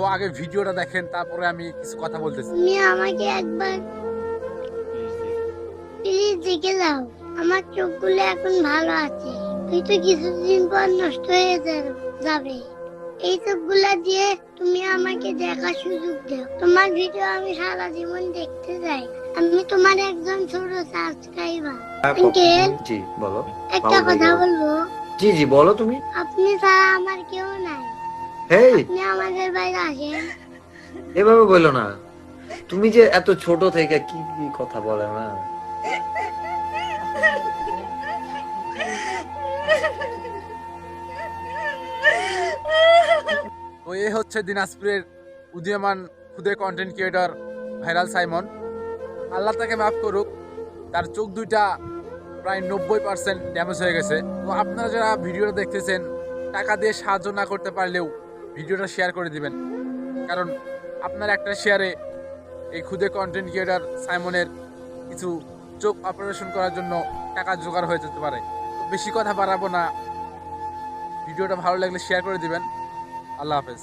তো আগে ভিডিওটা দেখেন তারপরে আমি কিছু কথা বলতেছি। তুমি আমাকে একবার প্লিজ দেখে দাও আমার চোখগুলো এখন ভালো আছে। তুই তো কিছুদিন পর নষ্ট হয়ে যাবে এই চোখগুলা দিয়ে তুমি আমাকে দেখার সুযোগ দাও। তোমার ভিডিও আমি সারা জীবন দেখতে চাই। আমি তোমার একজন ছোট সাবস্ক্রাইবার আঙ্কেল জি বলো। একটা কথা বলব? জি জি বলো তুমি। আপনি ছাড়া আমার কেউ নাই। হেই। আমাদের বাইরে আসেন। এভাবে বলো না। তুমি যে এত ছোট থেকে কি কি কথা বলে না তো এই হচ্ছে দিনাজপুরের উদীয়মান খুদে content creator viral Saimon. Allah তাকে মাফ করুক তার চোখ দুইটা প্রায় নব্বই পার্সেন্ট ড্যামেজ হয়ে গেছে। তো আপনারা যারা ভিডিওটা দেখতেছেন টাকা দিয়ে সাহায্য না করতে পারলেও ভিডিওটা শেয়ার করে দিবেন। কারণ আপনার একটা শেয়ারে এই ক্ষুদে কন্টেন্ট ক্রিয়েটার সাইমনের কিছু চোখ অপারেশন করার জন্য টাকা জোগাড় হয়ে যেতে পারে। বেশি কথা বাড়াবো না। ভিডিওটা ভালো লাগলে শেয়ার করে দিবেন। আল্লাহ হাফেজ।